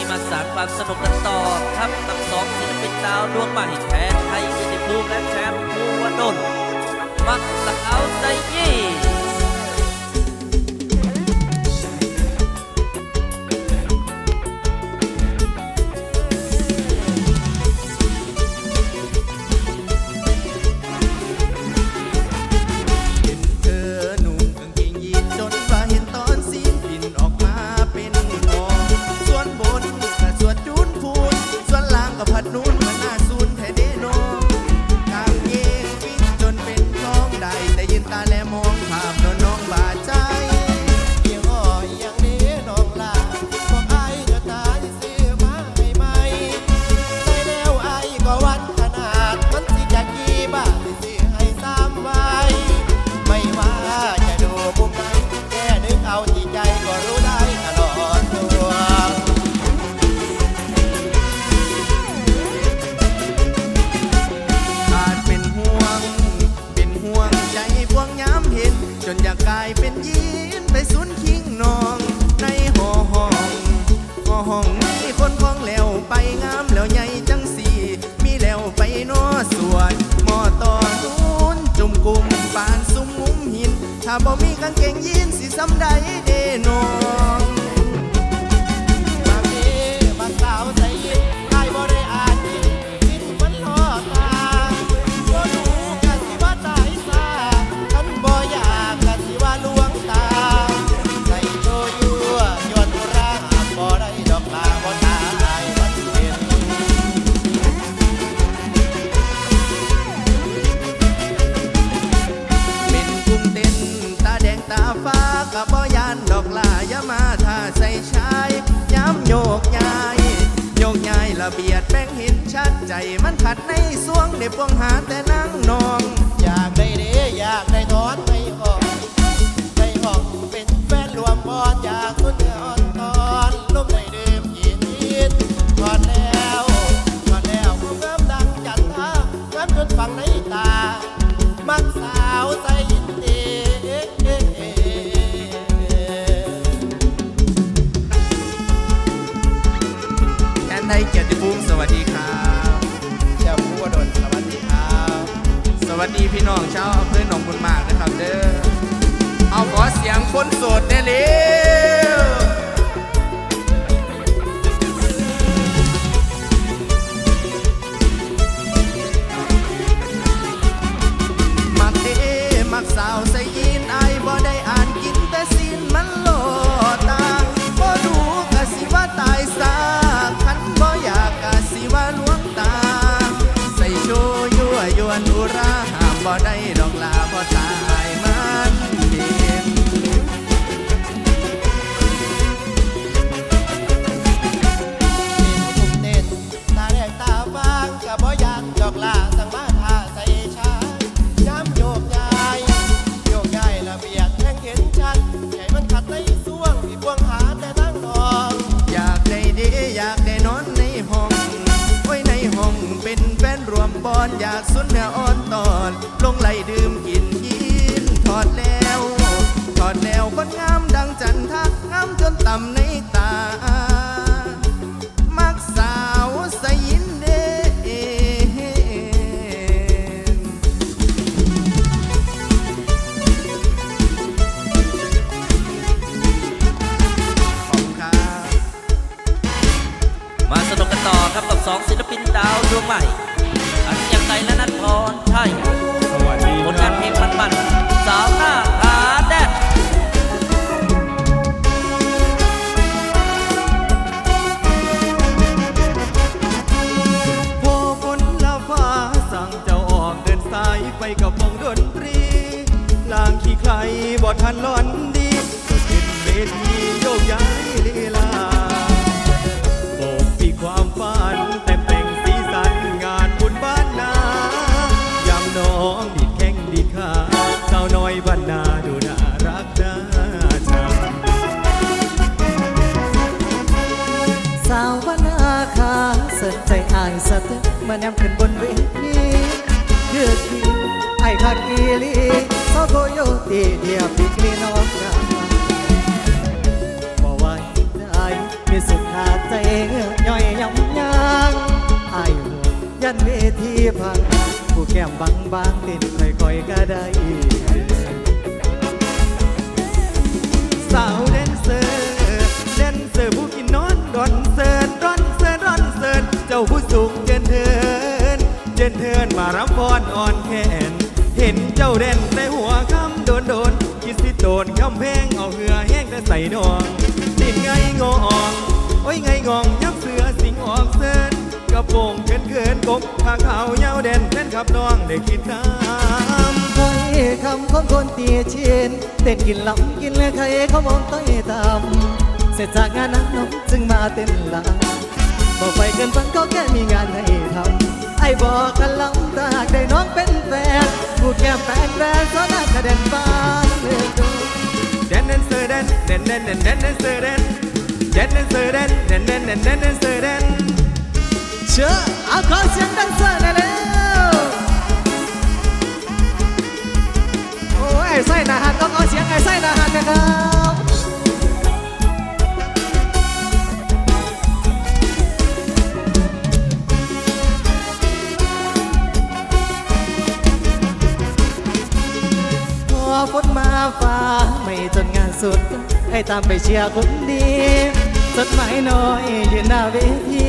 ี้มาสารความสนุกกันต่อครับกับสองศิลปินดาวดวงใหม่แทนไทยเกียรติภูมและแชมป์ภูวดลมักสาวใจยี่ หาแต่นั่งนอง น้องชาวอำเภอหนองบุญมากนะครับเด้อเอาขอเสียงคนโสดได้เลย สะเตมานำขึ้นบนเวทีเดือดดีไอ้ขากีลีซอโกโยตีเดียบิกลีนอกงามบ่ไหวได้มีสุดหาดใจย่อยยำยางไอ้หัวยันเวทีพังผู้แก้มบางบางติดค่อยๆก็ได้ารำพรอ่อนแขน เห็นเจ้าแดนในหัวคำโดนโดนคิดสิโดนคำเพลงเอาเหือแห้งแต่ใส่นองติดไงงออองโอ้ยไงงองยับเสือสิงออกเซินกระโปรงเขินเขินกบผ้าขาวเย้าแดนแฟนขับน้องได้คิดน้ำถ้อยคำของคนตีเชียนเต้นกินลำกินเลยใครเขามองต้อยตามเสร็จจากงานนั้นน้องจึงมาเต้นลำบอกไปเกินฝันก็แค่มี นบ้านเลือดแดนแดนเซอร์เดนเดนเดนเดนเดนเดนเซอร์เดนเดนแดนเซอร์เดนเดนเดนเดนเดนแดนเซอร์แดนเชื่อเอาขอเสียงดังเสียหน่อยเร็วโอ้ยไอ้ไส้นาหันต้องเอาเสียงไอ้ไส้หนาหันนะครับ ฝนมาฟ้า ไม่จนงานสุด ให้ตามไปเชียร์คนดีจดหมายน้อยยืนหน้าเวที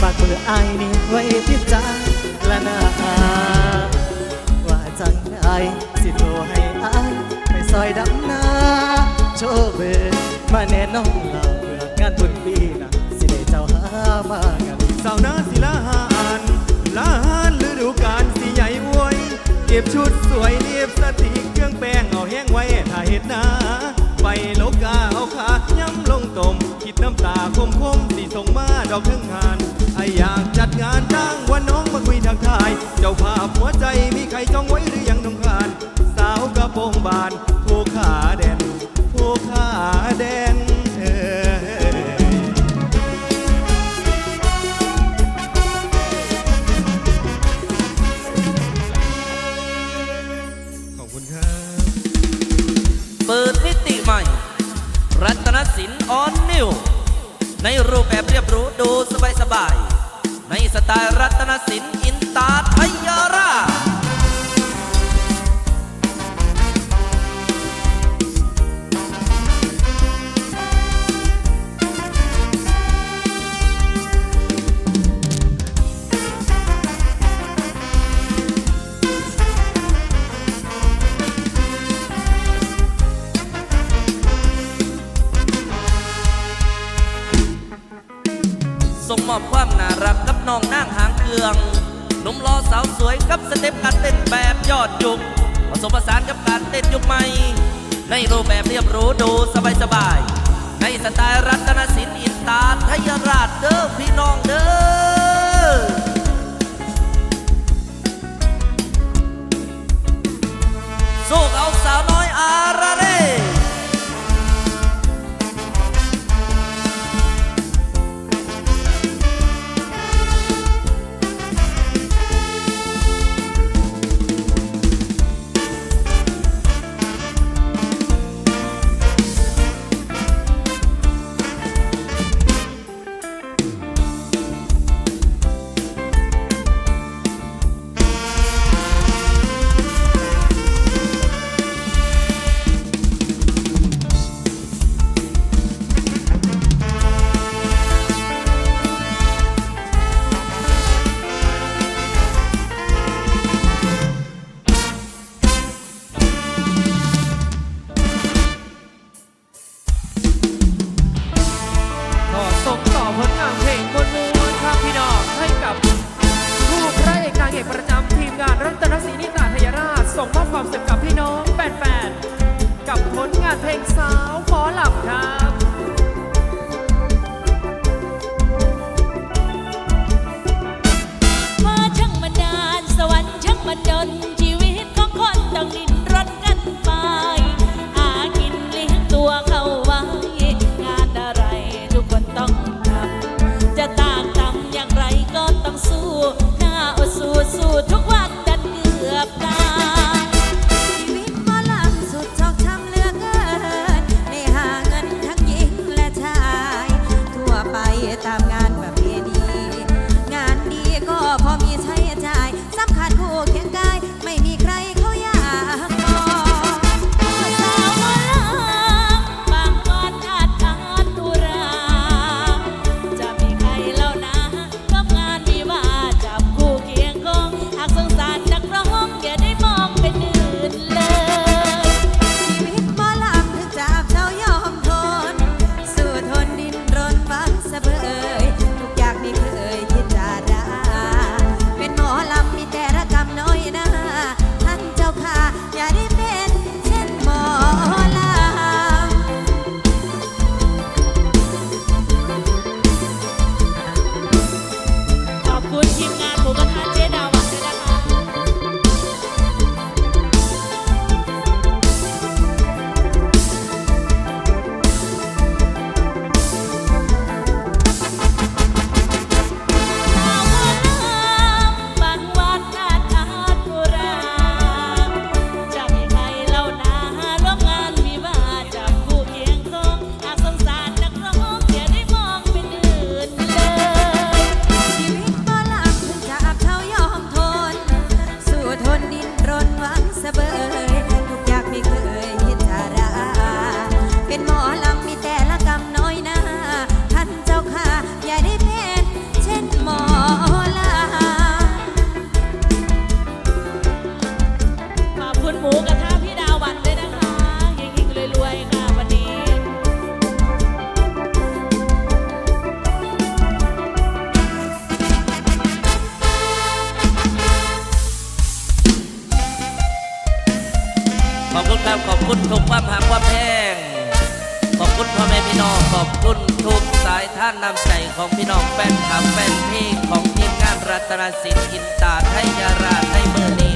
ฝากมืออายนี่ไว้พิจารละนาว่าจังไดสิโทรให้อายไปซอยดำนาโชว์เบอร์มาแน่น้องเราเพื่องานบุญปีนะสิได้เจ้าหามากันสาวนาศิลาหานลาหานฤดูกาลสีใหญ่อวย เก็บชุดสวยเรียบสติ ดนาไปโลกาเอาขาย้ำลงตม คิดน้ำตาคมคมสิส่งมาดอกทั้งงานไออยากจัดงานจ้างว่าน้องมาคุยทางทาย เจ้าภาพหัวใจมีใครจองไว้หรือยังน้องคานสาวกระโปรงบานผู้ขาแดนผู้ขาแดนเออขอบคุณครับ เปิดมิติใหม่ รัตนสินออนนิว ในรูปแบบเรียบรูดูสบายสบายๆในสไตล์รัตนสินอินตาไทย น้องนางหางเครืองหนุ่มรอสาวสวยกับสเต็ปการเต้นแบบยอดยุคผสมผสานกับการเต้นยุคใหม่ ในรูปแบบเรียบรู้ดูสบายสบายๆในสไตล์รัตนสินอินตาทยราชเด้อพี่น้องเด้อสู้เอาสาวน้อยอาราเร่ หมูกระทะพี่ดาววันด้ยนะคะเฮงๆรวยๆค่ะวันนี้ ขอบคุณครับขอบคุณทุกวาาแพงขอบคุณพ่อแม่พี่น้องขอบคุณทุกสายท่านนำใจของพี่น้องแฟนคลับแฟนเพลงของทีมงานรัตนศิลป์อินตาไทยาราไทยเบอร์นี